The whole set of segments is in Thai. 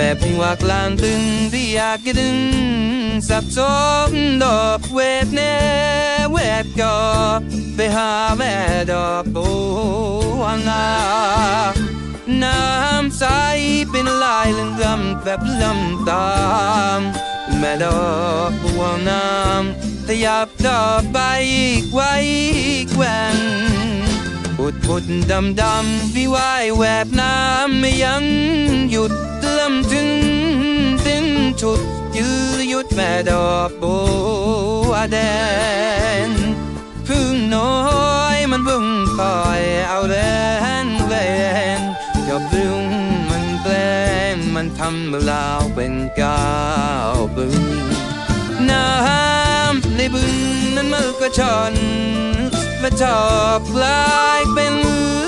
แม่พิงวากลานตึงที่อยากดึงสับสมดอกเวทเนเวทก็ไปหาแม่ดอกบัวนาน้ำใสเป็นลายลื่อมๆแบบลำตามแม่ดอกบัวน้ำขยับต่อไปไกวแกว่งพุดพุดดำดำวิวายแหวบน้ำไม่ยังหยุดลำถึงถึง ชุด ยือหยุดแม่ดอกบัวแดงพึ่งน้อยมันบึงปล่อยเอาแรงแรงยอบดึงมันแกล้งมันทำลาวเป็นก้าวบึงน้ำในบึงนั้นมันก็ชอนและชอบกลายเป็นละล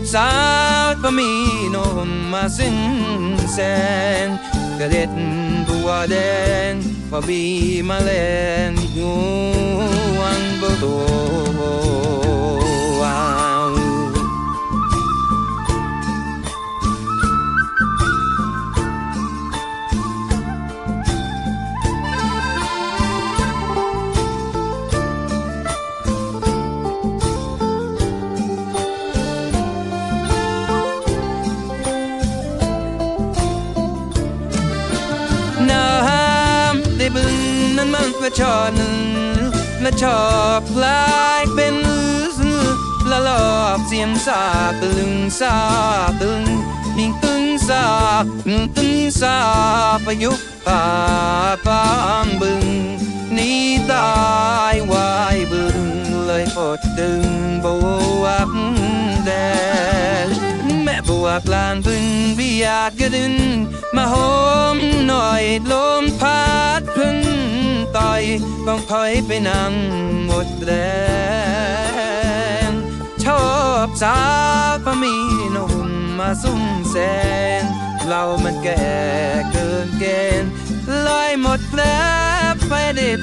บสาวก็มีน นั้นมันกระชอนและชอบคลายเป็นละลอบเสียงซาตึงซาตึงนิ่งตึงซาตึงซาพายุกป่าปางบึงนี่ตายวายบึงเลยปดดึงบวกแดนแม่บวกลานพึงวิยากกระดึงมาหอมหน่อยลมพัดพึ่ง ต้องถอยไปนั่งหมดแรงชอบสาวก็มีหนุ่มมาซุ่มแซงเรามันแก่เกินเกณฑ์ลอยหมดแล้วไปเด็ด